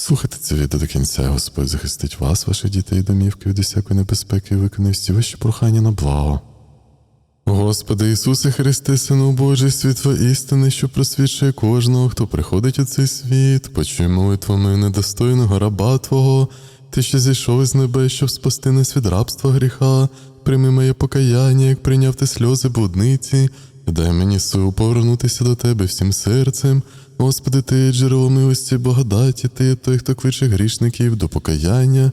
Слухайте це відео до кінця, Господь захистить вас, ваших дітей домівки від усякої небезпеки і виконає всі ваші прохання на благо. Господи Ісусе Христе, Сину Божий, світло істини, що просвічує кожного, хто приходить у цей світ, почуй молитвами недостойного раба Твого, Ти, що зійшов із небес, щоб спасти нас від рабства гріха, прийми моє покаяння, як прийняв ти сльози блудниці, дай мені силу повернутися до Тебе всім серцем. Господи, Ти джерело милості, благодаті, Ти той, хто кличе грішників до покаяння.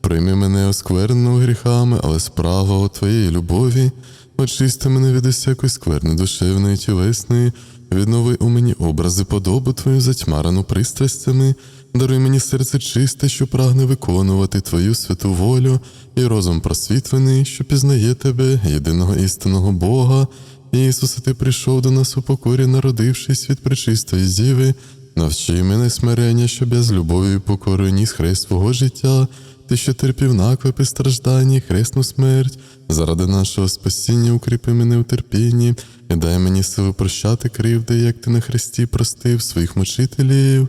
Прийми мене оскверненого гріхами, але справа у Твоєї любові. Очисти мене від усякої скверни душевної, тілесної, віднови у мені образи подобу Твою затьмарену пристрастями, даруй мені серце чисте, що прагне виконувати Твою святу волю, і розум просвітлений, що пізнає Тебе, єдиного істинного Бога. Ісусе, Ти прийшов до нас у покорі, народившись від пречистої зіви, навчи мене смирення, щоб я з любов'ю покорою ніс хрест свого життя, ти, що терпів наклепи страждані, і хресну смерть, заради нашого спасіння укріпи мене у терпінні. І дай мені силу прощати кривди, як ти на хресті простив своїх мучителів.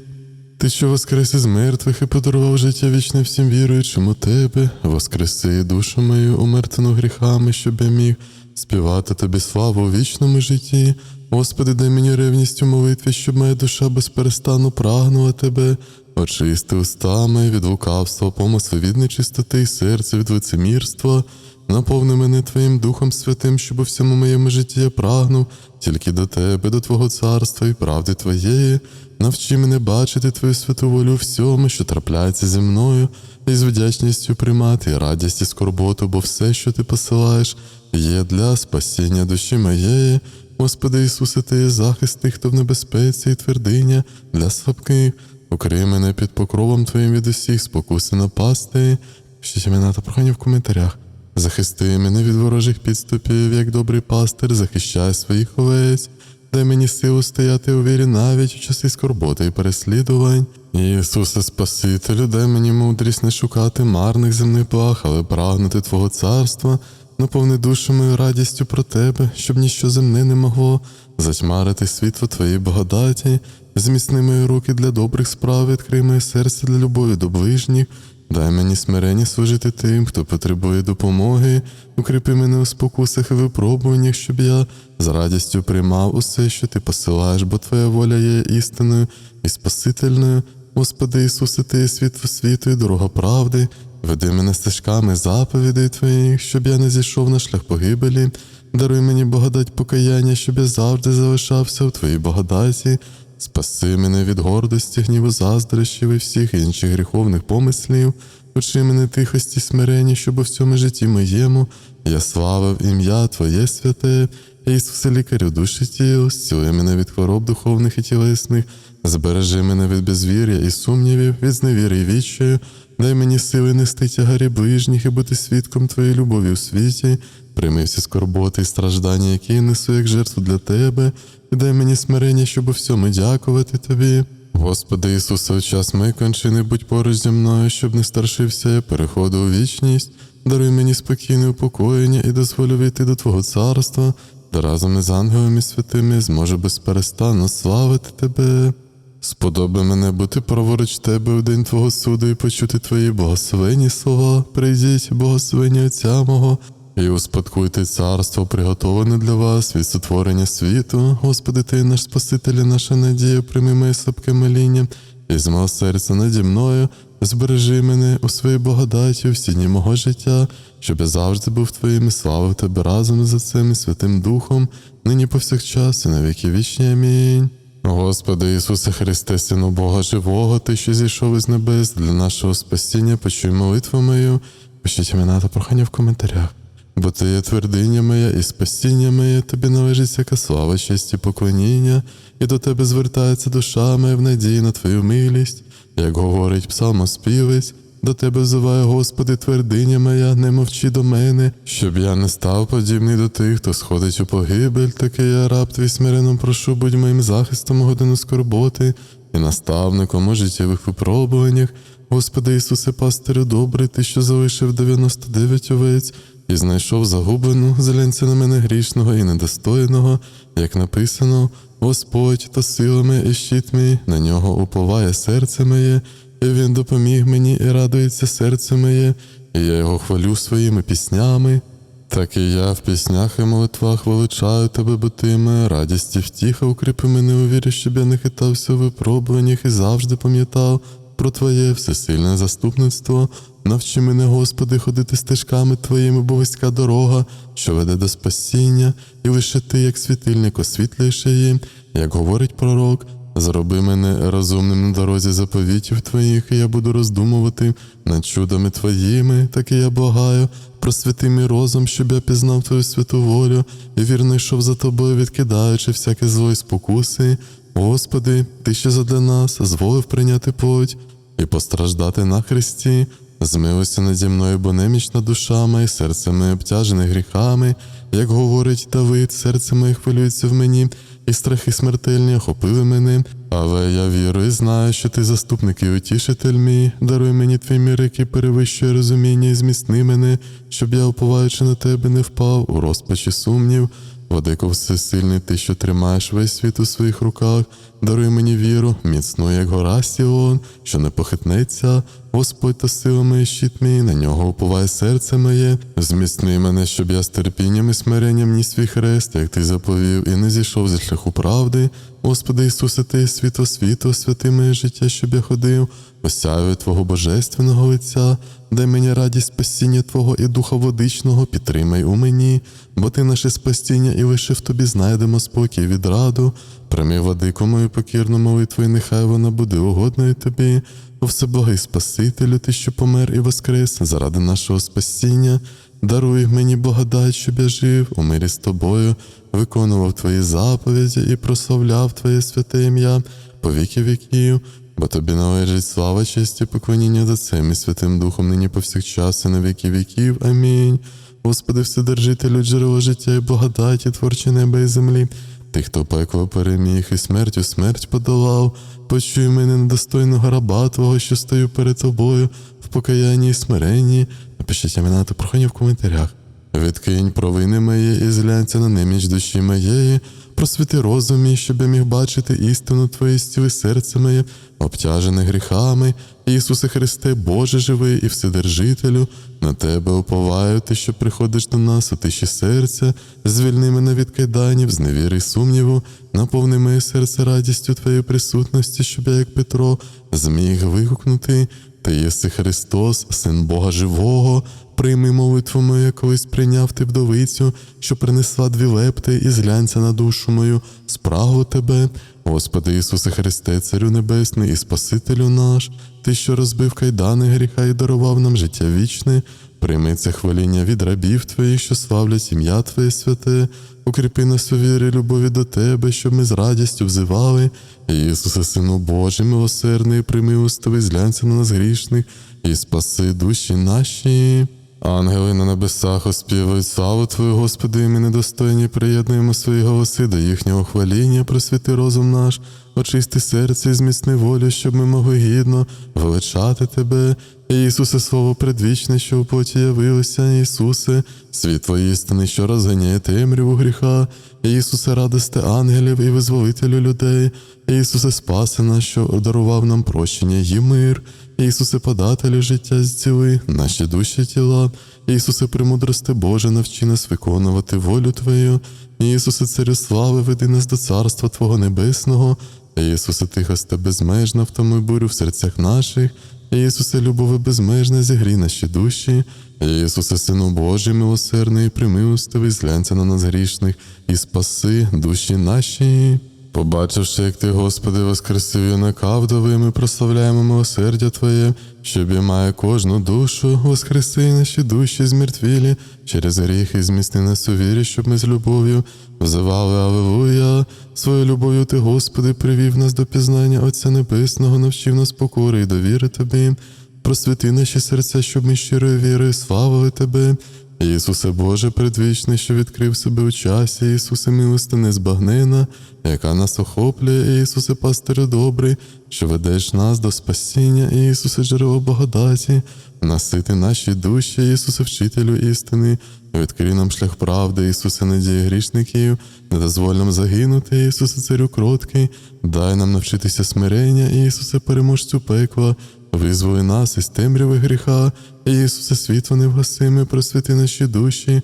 Ти, що воскрес із мертвих і подарував життя вічне всім віруючим у тебе, воскреси душу мою, умертвену гріхами, щоб я міг співати тобі славу у вічному житті. Господи, дай мені ревність у молитві, щоб моя душа безперестану прагнула тебе, очисти устами від лукавства, помисли від нечистоти і серце від лицемірства. Наповни мене Твоїм Духом Святим, щоб у всьому моєму житті я прагнув тільки до Тебе, до Твого царства і правди Твоєї. Навчи мене бачити Твою святу волю всьому, що трапляється зі мною, і з вдячністю приймати і радість і скорботу, бо все, що ти посилаєш, є для спасіння душі моєї. Господи Ісусе, Ти є захист тих, хто в небезпеці і твердиня для слабких. Укрий мене під покровом Твоїм від усіх спокуси напасти. Пишіть імена та прохання в коментарях. Захисти мене від ворожих підступів, як добрий пастир, захищай своїх овець. Дай мені силу стояти у вірі навіть у часи скорботи і переслідувань. Ісусе Спасителю, дай мені мудрість не шукати марних земних благ, але прагнути Твого царства, наповни душу мою радістю про Тебе, щоб ніщо земне не могло затьмарити світло Твоєї благодаті, зміцни мої руки для добрих справ, відкрий моє серце для любові до ближніх. Дай мені смирення служити тим, хто потребує допомоги, укріпи мене у спокусах і випробуваннях, щоб я з радістю приймав усе, що ти посилаєш, бо Твоя воля є істинною і спасительною. Господи Ісусе, Ти є світло світу і дорога правди. Веди мене стежками заповідей Твоїх, щоб я не зійшов на шлях погибелі. Даруй мені благодать покаяння, щоб я завжди залишався в Твоїй благодаті. Спаси мене від гордості, гніву заздрощів і всіх інших гріховних помислів, учи мене тихості смирення, щоб у всьому житті моєму я славив ім'я Твоє святе, Ісусе, лікарю душі тіл, зцілуй мене від хвороб духовних і тілесних, збережи мене від безвір'я і сумнівів, від зневіри і відчаю, дай мені сили нести тягарі ближніх і бути свідком Твоєї любові у світі, прийми всі скорботи і страждання, які я несу як жертву для Тебе, і дай мені смирення, щоб у всьому дякувати Тобі. Господи Ісусе, у час моєї кончини будь поруч зі мною, щоб не старшився я переходу у вічність, даруй мені спокійне упокоєння і дозволю війти до Твого царства, разом із ангелами святими я зможу безперестанно славити Тебе. Сподоби мене бути праворуч тебе у день Твого суду і почути Твої благословені слова. Прийдіть, благословені Отця мого, і успадкуйте царство, приготоване для вас від сотворення світу. Господи, Ти наш Спаситель, наша надія, прийми моє слабке моління, і з мого серця наді мною. Збережи мене у своїй благодаті всі дні мого життя, щоб я завжди був Твоїм і славив Тебе разом з Отцем і Святим Духом, нині повсякчас і на віки вічні. Амінь. Господи Ісусе Христе, Сину Бога Живого, Ти, що зійшов із небес для нашого спасіння, почуй молитву мою, пишіть імена та прохання в коментарях. Бо ти є твердиня моя і спасіння моє, тобі належить всяка слава, честь і поклоніння, і до тебе звертається душа моя в надії на твою милість, як говорить псалмоспівець, до тебе взиває, Господи, твердиня моя, не мовчи до мене, щоб я не став подібний до тих, хто сходить у погибель, такий я раб твій смиренно прошу, будь моїм захистом у годину скорботи і наставником у життєвих випробуваннях. Господи Ісусе, пастирю добрий, ти, що залишив 99 овець, і знайшов загублену, зглянься на мене грішного і недостойного, як написано, Господь то сила моя і щит мій, на нього уповає серце моє, і Він допоміг мені, і радується серце моє, і я його хвалю своїми піснями. Так і я в піснях і молитвах величаю тебе, бо ти моя радість і втіха, укріпи мене у вірі, щоб я не хитався у випробуваннях і завжди пам'ятав про Твоє всесильне заступництво. Навчи мене, Господи, ходити стежками Твоїми, бо вузька дорога, що веде до спасіння, і лише Ти, як світильник, освітлюєш її, як говорить пророк. Зроби мене розумним на дорозі заповітів Твоїх, і я буду роздумувати над чудами Твоїми, так і я благаю. Просвіти мій розум, щоб я пізнав Твою святу волю і вірно йшов за тобою, відкидаючи всяке зло і спокуси. Господи, Ти що задля нас зволив прийняти плоть і постраждати на хресті. Змилуйся наді мною, бо немічна душа моя, і серце моє обтяжене гріхами, як говорить Давид, серце моє хвилюється в мені, і страхи смертельні охопили мене. Але я вірю і знаю, що ти заступник і утішитель мій, даруй мені твій мір, який перевищує розуміння, і зміцни мене, щоб я, уповаючи на тебе, не впав у розпачі сумнів. Владико всесильний, ти, що тримаєш весь світ у своїх руках, даруй мені віру, міцну, як гора Сіон, що не похитнеться. Господь та сила моя щит мій, на нього уповає серце моє. Зміцни мене, щоб я з терпінням і смиренням ніс свій хрест, як ти заповів, і не зійшов зі шляху правди. Господи Ісусе, ти світло світу, святи моє життя, щоб я ходив, осяю Твого божественного лиця, дай мені радість спасіння Твого і духа водичного, підтримай у мені, бо ти наше спасіння, і лише в тобі знайдемо спокій від раду. Прийми владику мою покірну молитву, і нехай вона буде угодною тобі. О всеблагий Спасителю, ти, що помер і воскрес заради нашого спасіння. Даруй мені благодать, щоб я жив у мирі з тобою, виконував твої заповіді і прославляв Твоє святе ім'я по віки віків, бо тобі належить слава, честь і поклоніння за цим і Святим Духом нині повсякчас і на віки віків. Амінь. Господи, Вседержителю, джерело життя і благодаті, творче неба і землі. Ти, хто пекло переміг і смертю смерть подолав, почуй мене недостойного раба Твого, що стою перед тобою в покаянні і смиренні. Напишіть імена та прохання в коментарях. Відкинь провини мої і зглянься на неміч душі моєї, просвіти розум мій, щоб я міг бачити істину Твоє стіли серце моє, обтяжене гріхами. Ісусе Христе, Боже живий і Вседержителю, на Тебе уповаю, Ти, що приходиш до нас у тиші серця, звільни мене від кайданів, з невіри й сумніву, наповни моє серце радістю Твоєї присутності, щоб я, як Петро, зміг вигукнути. Ти єси Христос, Син Бога Живого, прийми молитву мою, я прийняв ти вдовицю, що принесла дві лепти і зглянься на душу мою, спрагу тебе, Господи Ісусе Христе, Царю Небесний і Спасителю наш, Ти, що розбив кайдани гріха і дарував нам життя вічне, прийми це хваління від рабів Твоїх, що славлять ім'я Твоє святе, укріпи нас у вірі, любові до Тебе, щоб ми з радістю взивали. Ісусе, Сину Божий, милосердний, примилостивий, зглянься на нас грішних і спаси душі наші. Ангели на небесах оспівують славу Твою, Господи, і ми недостойні приєднуємо свої голоси до їхнього хваління, просвіти розум наш, очисти серце і зміцни волю, щоб ми могли гідно величати Тебе. Ісусе, Слово предвічне, що в плоті явилося, Ісусе, світло істини, що розганяє темряву гріха, Ісусе, радости ангелів і визволителю людей, Ісусе, спаси нас, що дарував нам прощення і мир. Ісусе, подателю життя зціли, наші душі тіла, Ісусе, премудрости Боже, навчи нас виконувати волю Твою, Ісусе, царю слави, веди нас до царства Твого Небесного, Ісусе, тихосте безмежна, втоми бурю в серцях наших, Ісусе, любове безмежна, зігрій наші душі, Ісусе, Сину Божий, милосердний, примилостивий, зглянься на нас грішних і спаси душі наші. Побачивши, як ти, Господи, воскресив юнака вдови, ми прославляємо милосердя Твоє, що обіймає кожну душу, воскреси наші душі змертвілі, через гріхи змісти нас у вірі, щоб ми з любов'ю взивали Аллилуйя. Своєю любов'ю Ти, Господи, привів нас до пізнання Отця Небесного, навчив нас покори і довіри Тобі. Просвіти наші серця, щоб ми щирою вірою славили Тебе. Ісусе Боже, предвічний, що відкрив себе у часі, Ісусе милости незбагнена, яка нас охоплює, Ісусе пастирю добрий, що ведеш нас до спасіння, Ісусе джерело благодаті, насити наші душі, Ісусе вчителю істини, відкрий нам шлях правди, Ісусе надії грішників, не дозволь нам загинути, Ісусе царю кроткий, дай нам навчитися смирення, Ісусе переможцю пекла, визволи нас із темряви гріха, Ісусе, світло невгасиме, просвіти наші душі,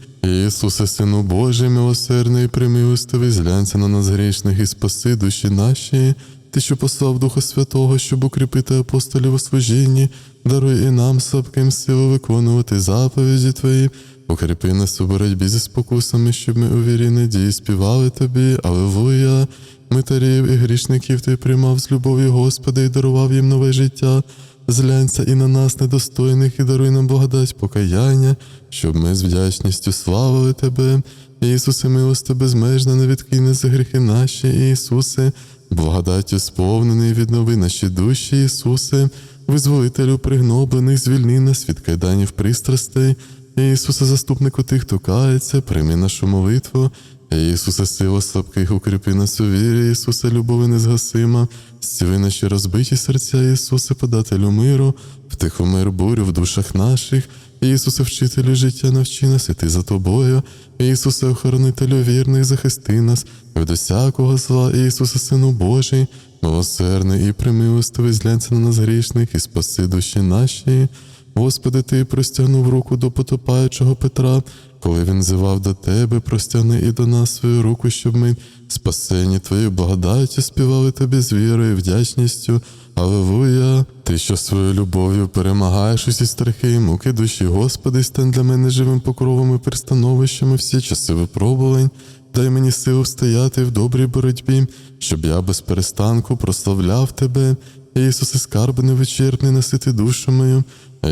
Ісусе, Сину Божий, милосердний, примилостивий, зглянься на нас грішних і спаси душі наші. Ти, що послав Духа Святого, щоб укріпити апостолів у служінні, даруй і нам слабким силу виконувати заповіді Твої, укріпи нас у боротьбі зі спокусами, щоб ми у вірі надії співали Тобі, Аллилуйя. Митарів і грішників Ти приймав з любов'ю Господа і дарував їм нове життя. Зглянься і на нас, недостойних, і даруй нам благодать покаяння, щоб ми з вдячністю славили Тебе. Ісусе, милости безмежна, не відкинь за гріхи наші, Ісусе, благодаттю сповнений, віднови наші душі, Ісусе, визволителю пригноблених, звільни нас від кайданів пристрастей. Ісусе, заступнику тих, хто кається, прийми нашу молитву. Ісусе, сила слабких, укріпи нас у вірі, Ісусе, любови незгасима, зціли наші розбиті серця, Ісусе, подателю миру, втихомир бурю в душах наших, Ісусе, вчителю життя, навчи нас іти за тобою, Ісусе, охоронителю вірних, захисти нас від усякого зла, Ісусе, Сину Божий, милосердний і примилостивий, зглянься на нас грішних і спаси душі наші. Господи, Ти простягнув руку до потопаючого Петра, коли він зивав до Тебе, простягни і до нас свою руку, щоб ми, спасені Твоєю благодаттю, співали Тобі з вірою вдячністю. Аллилуйя! Ти, що своєю любов'ю перемагаєш усі страхи і муки душі, Господи, стань для мене живим покровом і пристановищем у всі часи випробувань. Дай мені силу стояти в добрій боротьбі, щоб я без перестанку прославляв Тебе. Ісусе, скарби невичерпний, насити душу мою.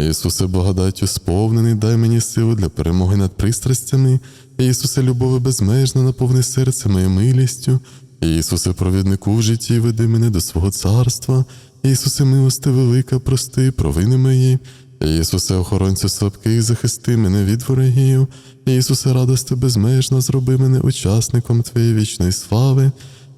Ісусе, благодаттю сповнений, дай мені силу для перемоги над пристрастями. Ісусе, любови безмежна, наповни серце моєю милістю. Ісусе, провіднику в житті, веди мене до свого царства. Ісусе, милости велика, прости, провини мої. Ісусе, охоронцю слабких, захисти мене від ворогів. Ісусе, радости безмежна, зроби мене учасником Твоєї вічної слави.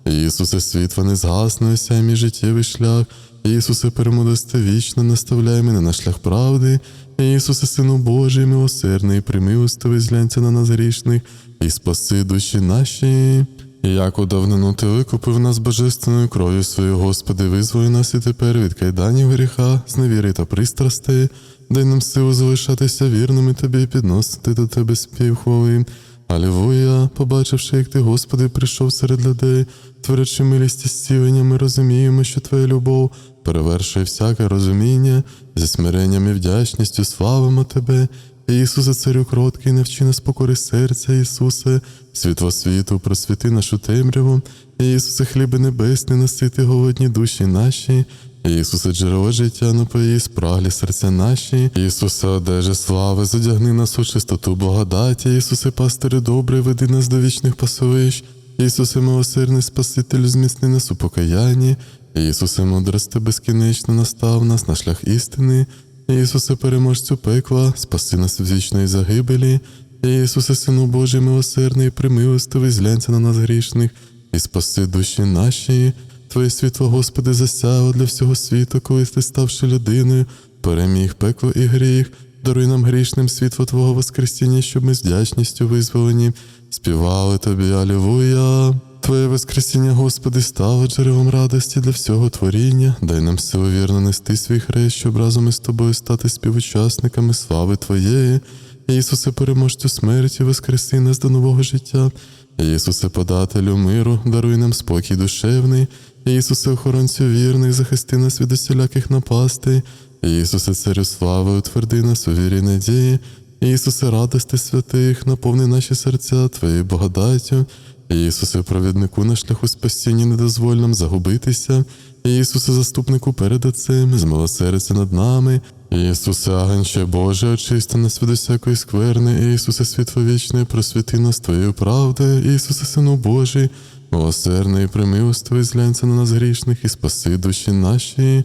Ісусе, світло не згасне, осяй мій життєвий шлях. Ісусе, перемодости вічно, наставляй мене на шлях правди. Ісусе, Сину Божий, милосердний, примилостивий, зглянься на нас грішних, і спаси душі наші. Як у давнину ти викупив нас божественною кров'ю свою, Господи, визволи нас і тепер від кайданів гріха, зневіри та пристрастей, дай нам силу залишатися вірними тобі і підносити до тебе спів хвали. Алілуя, побачивши, як ти, Господи, прийшов серед людей, творячи милість і зцілення, ми розуміємо, що Твоя любов перевершує всяке розуміння, зі смиренням і вдячністю славимо Тебе. Ісусе, царю кроткий, навчи нас покори серця, Ісусе, світло світу, просвіти нашу темряву, Ісусе, хліби небесний, насити голодні душі наші. Ісусе, джерело життя, напої, спраглі серця наші, Ісусе, одежа слави, задягни нас у чистоту благодаті, Ісусе, пастири добрий, веди нас до вічних пасовищ, Ісусе, милосердний Спаситель, зміцни нас у покаянні, Ісусе, мудрости безкінечно настав нас на шлях істини, Ісусе, переможцю пекла, спаси нас від вічної загибелі, Ісусе, Сину Божий, милосердний, примилостивий, зглянься на нас грішних, і спаси душі наші. Твоє світло, Господи, засяло для всього світу, коли ти, ставши людиною, переміг пекло і гріх, даруй нам грішним світло Твого Воскресіння, щоб ми з вдячністю визволені, співали Тобі, Алілуя. Твоє Воскресіння, Господи, стало джерелом радості для всього творіння, дай нам силу вірно нести свій хрест, щоб разом із тобою стати співучасниками слави Твоєї. Ісусе, переможцю смерті, воскреси нас до нового життя. Ісусе, подателю миру, даруй нам спокій душевний. Ісусе, охоронцю вірний, захисти нас від усіляких напастей. Ісусе, царю слави, утверди нас у вірі надії. Ісусе, радости святих, наповни наші серця Твоєю благодаттю. Ісусе, провіднику на шляху спасіння, не дозволь нам загубитися. Ісусе, заступнику перед Отцем, змилосердься над нами. Ісусе, агенче Боже, очисти нас від усякої скверни, Ісусе, світловічний, просвіти нас Твоєю правдою, Ісусе, Сину Божий, милосердний, примилостивий, зглянься на нас грішних і спаси душі наші.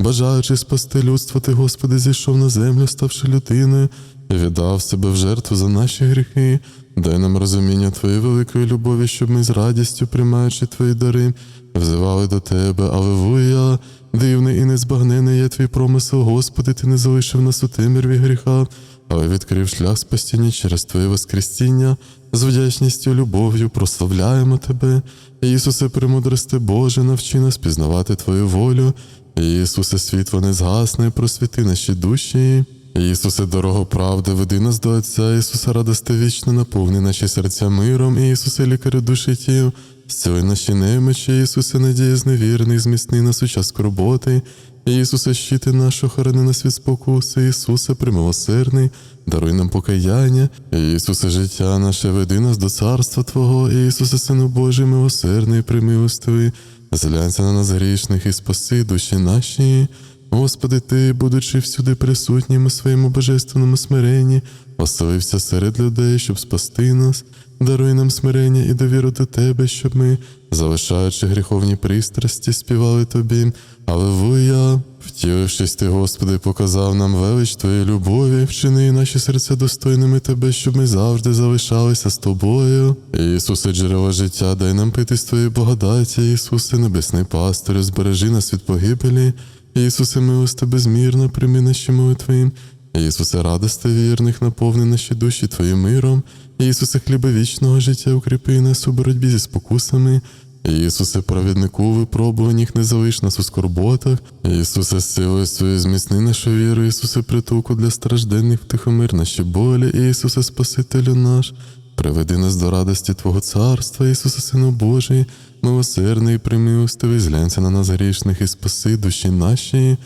Бажаючи спасти людство, Ти, Господи, зійшов на землю, ставши людиною, віддав себе в жертву за наші гріхи. Дай нам розуміння Твоєї великої любові, щоб ми з радістю, приймаючи Твої дари, взивали до Тебе, Аллилуйя. Дивний і незбагнений є твій промисел, Господи, Ти не залишив нас у темряві гріха, але відкрив шлях спасіння через Твоє Воскресіння. З вдячністю, любов'ю прославляємо Тебе. Ісусе, премудрости Боже, навчи нас пізнавати Твою волю. Ісусе, світло не згасне, просвіти наші душі. Ісусе, дорого правди, веди нас до Отця, Ісусе, радости вічно, наповни наші серця миром, Ісусе, лікарю душі тіл, зціли наші немочі, Ісусе, надія зневірний, зміцни нас у час скорботи, Ісусе, щити наш, охорони нас від спокуси, Ісусе, примилосердний, даруй нам покаяння, Ісусе, життя наше, веди нас до царства Твого, Ісусе, Сину Божий, милосердний, примилостивий, зглянься на нас грішних і спаси душі наші. Господи, Ти, будучи всюди присутнім у своєму божественному смиренні, оселився серед людей, щоб спасти нас, даруй нам смирення і довіру до Тебе, щоб ми, залишаючи гріховні пристрасті, співали Тобі. Аллилуйя! Втілившись ти, Господи, показав нам велич Твоєї любові, вчини наші серця достойними Тебе, щоб ми завжди залишалися з Тобою. Ісусе, джерело життя, дай нам пити з Твоєї благодаті, Ісусе, небесний пастирю, збережи нас від погибелі. Ісусе, милости безмірно, прийми наші молитви. Ісусе, радости вірних, наповни наші душі Твоїм миром. Ісусе, хліба вічного життя, укріпи нас у боротьбі зі спокусами. Ісусе, провіднику випробуваннях, не залиш нас у скорботах. Ісусе, силою своєю зміцни нашу віру, Ісусе, притулку для стражденних, втихомир наші болі, Ісусе, Спасителю наш. Приведи нас до радості Твого царства, Ісусе, Сину Божий, милосердний примилостивий, зглянься на нас грішних і спаси душі наші.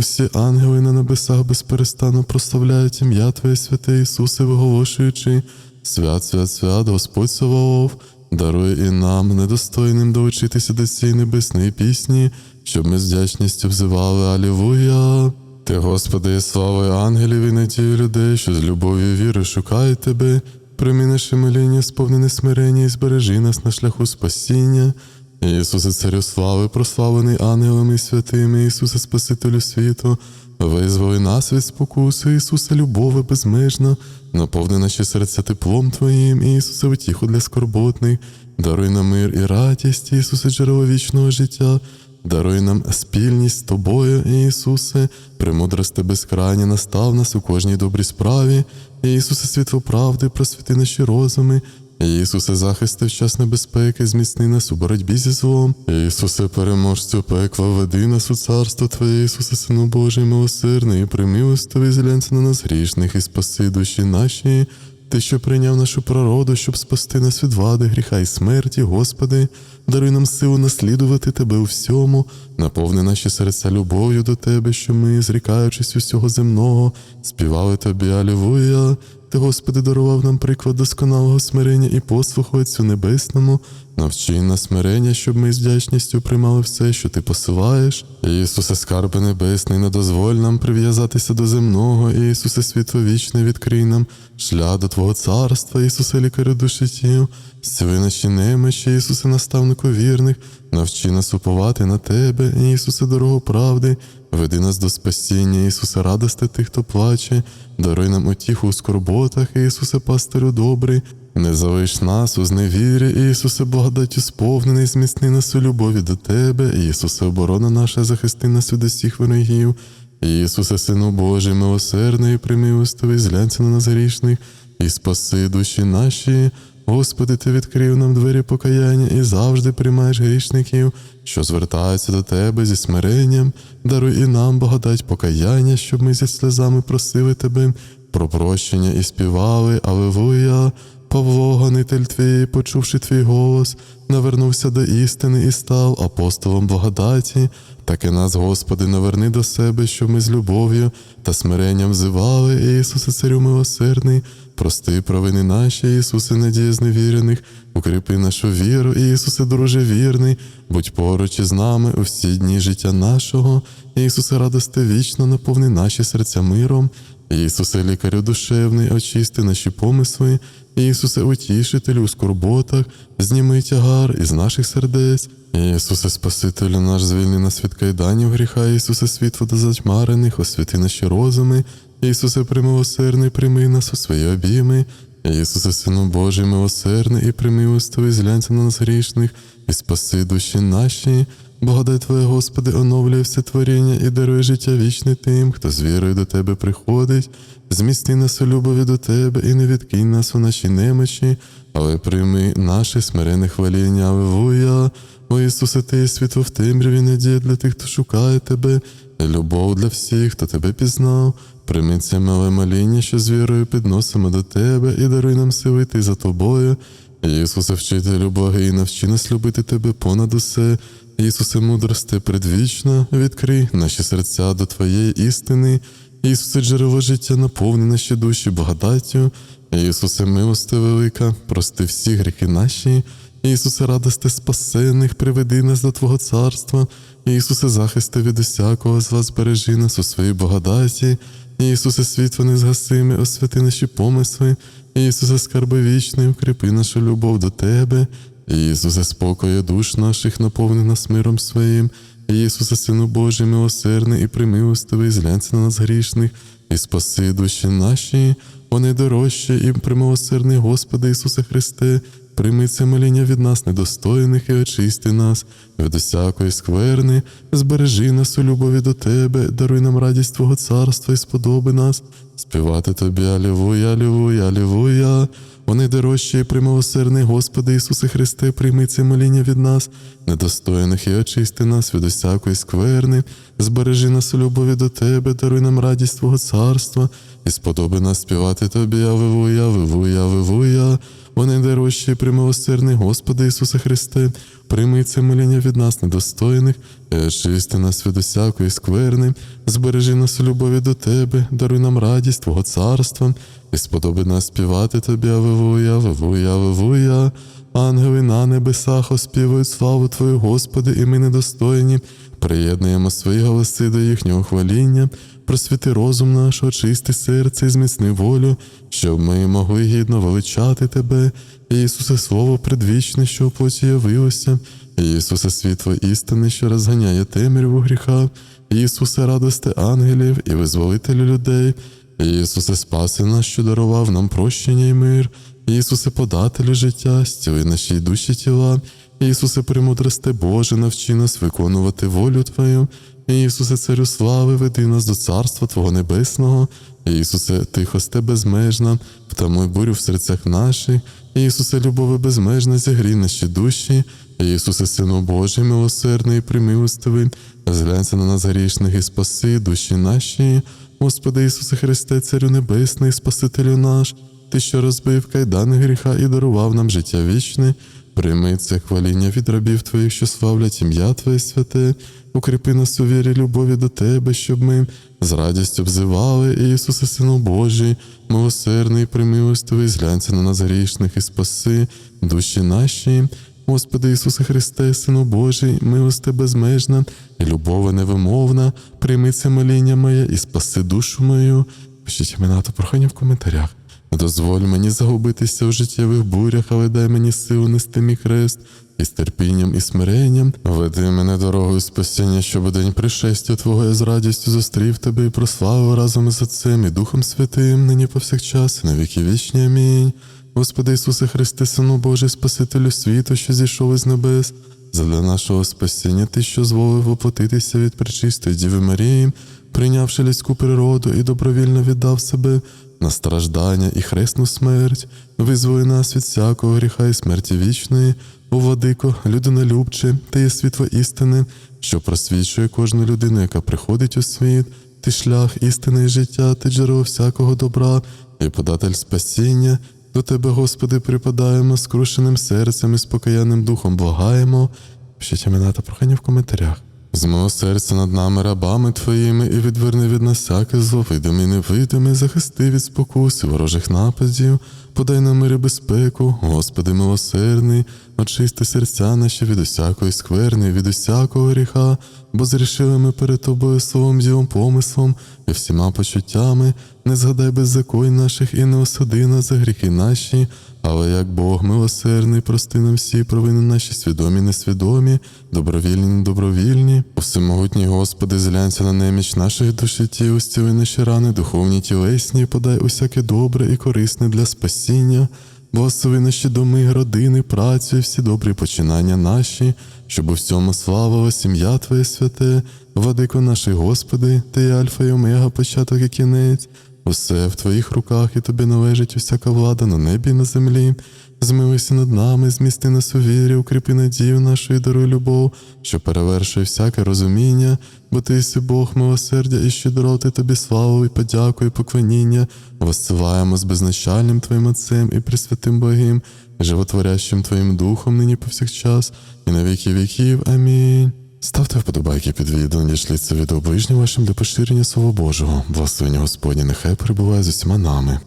Усі ангели на небесах безперестану прославляють ім'я Твоє святе Ісусе, виголошуючи, свят, свят, свят, Господь Саваоф, даруй і нам, недостойним долучитися до цієї небесної пісні, щоб ми з вдячністю взивали Алілуя. Ти, Господи, є славою ангелів і надію людей, що з любов'ю і вірою шукають Тебе. Прийми наше моління, сповнене смирення і збережи нас на шляху спасіння. Ісусе, Царю слави, прославлений ангелами святими, Ісусе, Спасителю світу, визволи нас від спокуси, Ісусе, любови безмежна, наповни наші серця теплом Твоїм, Ісусе, утіху для скорботних, даруй нам мир і радість, Ісусе, джерело вічного життя. Даруй нам спільність з тобою, Ісусе, премудрости безкрайня настав нас у кожній добрій справі. Ісусе, світло правди, просвіти наші розуми. Ісусе, захисти в час небезпеки, зміцни нас у боротьбі зі злом. Ісусе, переможцю пекла, веди нас у царство Твоє, Ісусе, Сину Божий, милосердний і примилостивий, зглянься на нас грішних і спаси душі наші. Ти, що прийняв нашу природу, щоб спасти нас від вади, гріха і смерті, Господи, даруй нам силу наслідувати Тебе у всьому, наповни наші серця любов'ю до Тебе, що ми, зрікаючись усього земного, співали Тобі Алілуя. Ти, Господи, дарував нам приклад досконалого смирення і послуху Отцю Небесному, навчи нас смирення, щоб ми з вдячністю приймали все, що Ти посилаєш. Ісусе, скарби небесний, не дозволь нам прив'язатися до земного, Ісусе, світло вічне, відкрий нам шлях до Твого царства, Ісусе, лікарю душі тіл, зціли наші немощі, Ісусе, наставнику вірних, навчи нас уповати на Тебе, Ісусе, дорогу правди, веди нас до спасіння, Ісусе, радости тих, хто плаче, даруй нам утіху у скорботах, Ісусе, пастирю добрий, не залиш нас у зневірі, Ісусе, благодаттю сповнений, зміцни нас у любові до Тебе, Ісусе, оборона наша, захисти нас від усіх ворогів. Ісусе, Сину Божий, милосердний, примилостивий, зглянься на нас грішних і спаси душі наші. Господи, Ти відкрив нам двері покаяння і завжди приймаєш грішників, що звертаються до Тебе зі смиренням, даруй і нам благодать покаяння, щоб ми зі сльозами просили Тебе про прощення і співали, Аллилуйя. Павло, гонитель твій, почувши твій голос, навернувся до істини і став апостолом благодаті. Так і нас, Господи, наверни до себе, щоб ми з любов'ю та смиренням взивали, Ісусе, Царю милосердний, прости провини наші, Ісусе, надія зневірених, укріпи нашу віру, Ісусе, друже вірний, будь поруч із нами у всі дні життя нашого, Ісусе, радости вічно, наповни наші серця миром, Ісусе, лікарю душевний, очисти наші помисли, Ісусе, утішителю у скорботах, зніми тягар із наших сердець. Ісусе, Спасителю наш, звільни нас від кайданів гріха, Ісусе, світло до затьмарених, освіти наші розуми, Ісусе, примилосердний, прийми нас у свої обійми. Ісусе, Сину Божий, милосердний і примилостивий, зглянься на нас грішних, і спаси душі наші. Благодать Твоя, Господи, оновлює все творіння і дарує життя вічне тим, хто з вірою до Тебе приходить. Змісти нас у любові до Тебе і не відкинь нас у наші немочі, але прийми наше смирене хваління, Аллилуйя. О Ісусе, Ти є світло в темряві, надія для тих, хто шукає Тебе, і любов для всіх, хто Тебе пізнав. Прийми це миле моління, що з вірою підносимо до Тебе, і даруй нам сили йти за Тобою. Ісусе, вчителю благий, навчи нас любити Тебе понад усе. Ісусе, мудрости предвічна, відкрий наші серця до Твоєї істини. Ісусе, джерело життя, наповни наші душі благодаттю. Ісусе, милости велика, прости всі гріхи наші. Ісусе, радости спасених, приведи нас до Твого царства. Ісусе, захисти від усякого з вас бережи нас у своїй благодаті. Ісусе, світло незгасиме, освяти наші помисли. Ісусе, скарби вічний, укріпи нашу любов до Тебе. Ісусе, спокою душ наших, наповни нас миром своїм. Ісусе, Сину Божий, милосердний і примилостивий, зглянься на нас грішних, і спаси душі наші, вони дорожче і примилосердний Господи Ісусе Христе, прийми це моління від нас недостойних і очисти нас від усякої скверни, збережи нас у любові до Тебе, даруй нам радість Твого царства і сподоби нас, співати Тобі, Алілуя, Алілуя, Алілуя. Вони дорожчі і примилосердний Господи Ісусе Христе, прийми це моління від нас, недостойних і очисти нас від усякої скверни, збережи нас у любові до Тебе, даруй нам радість Твого царства, і сподоби нас співати Тобі, Авивуя, Авивуя, Авивуя. Вони дорожчі і примилосердний Господи Ісусе Христе, прийми це моління від нас недостойних, і очисти нас від усякої скверни, збережи нас у любові до Тебе, даруй нам радість Твого царства, і сподоби нас співати Тобі, Авивуя, Авивуя, Авивуя. Ангели на небесах оспівують славу Твою, Господи, і ми недостойні. Приєднуємо свої голоси до їхнього хваління, просвіти розум наш, очисти серце і зміцни волю, щоб ми могли гідно величати Тебе, Ісусе, Слово предвічне, що в плоті явилося, Ісусе, світло істини, що розганяє темряву гріха, Ісусе, радости ангелів і визволителю людей, Ісусе, спаси нас, що дарував нам прощення і мир. Ісусе, подателю життя, стіли наші душі тіла, Ісусе, премудрости Боже, навчи нас виконувати волю Твою. Ісусе, царю слави, веди нас до Царства Твого Небесного. Ісусе, тихосте безмежна, втамуй бурю в серцях наших. Ісусе, любови безмежна, зігрій наші душі. Ісусе, Сину Божий, милосердний і примилостивий, зглянься на нас грішних і спаси душі наші. Господи Ісусе Христе, Царю Небесний, Спасителю наш. Ти, що розбив кайдани гріха і дарував нам життя вічне, прийми це хваління від рабів Твоїх, що славлять ім'я Твоє святе, укріпи нас у вірі любові до Тебе, щоб ми з радістю взивали, Ісусе, Сину Божий, милосердний, примилостивий, зглянься на нас грішних і спаси душі наші. Господи Ісусе Христе, Сину Божий, милости безмежна, і любов невимовна, прийми це моління моє і спаси душу мою. Пишіть імена та прохання в коментарях. Дозволь мені загубитися у життєвих бурях, але дай мені силу нести мій хрест і з терпінням і смиренням. Веди мене дорогою спасіння, щоб день пришестя Твого я з радістю зустрів тебе і прославив разом із Отцем і Духом Святим, нині повсякчас, і на віки вічні. Амінь. Господи Ісусе Христе, Сину Божий, Спасителю світу, що зійшов із небес, задля нашого спасіння Ти, що зволив воплотитися від пречистої Діви Марії, прийнявши людську природу і добровільно віддав себе на страждання і хресну смерть, визволи нас від всякого гріха і смерті вічної, о владико, людинолюбче, ти є світло істини, що просвічує кожну людину, яка приходить у світ, ти шлях істини і життя, ти джерело всякого добра і податель спасіння. До Тебе, Господи, припадаємо скрушеним серцем і спокаянним духом благаємо. Пишіть імена та прохання в коментарях. З серце над нами, рабами Твоїми, і відверни від нас всяке зло, видиме і невидиме, захисти від спокус ворожих нападів, подай нам мир і безпеку, Господи милосердний, очисти серця наші від усякої скверни, від усякого гріха, бо зрішили ми перед Тобою словом, ділом, помислом і всіма почуттями, не згадай беззаконь наших і не осуди нас за гріхи наші, але як Бог милосердний, прости нам всі провини наші свідомі, несвідомі, добровільні, недобровільні. О всемогутній Господи, зглянься на неміч наших душі тіл, зціли наші рани, духовні тілесні, подай усяке добре і корисне для спасіння. Благослови наші доми, родини, працю, і всі добрі починання наші, щоб у всьому слава сім'я Твоє святе, владико наший Господи, Ти є Альфа і Омега, початок і кінець, Усе в твоїх руках, і тобі належить усяка влада на небі і на землі. Змилуйся над нами, змісти нас у вірі, укріпи надію нашу і любов, що перевершує всяке розуміння, бо ти єси Бог милосердя і щедроти тобі славу і подяку, і поклоніння, воссилаємо з безначальним Твоїм Отцем і Пресвятим Богим, животворящим Твоїм Духом нині повсякчас, і на віки віків. Амінь. Ставте вподобайки під відео, дішліться відео ближнім вашим для поширення Слова Божого. Благословення Господні нехай перебуває з усіма нами.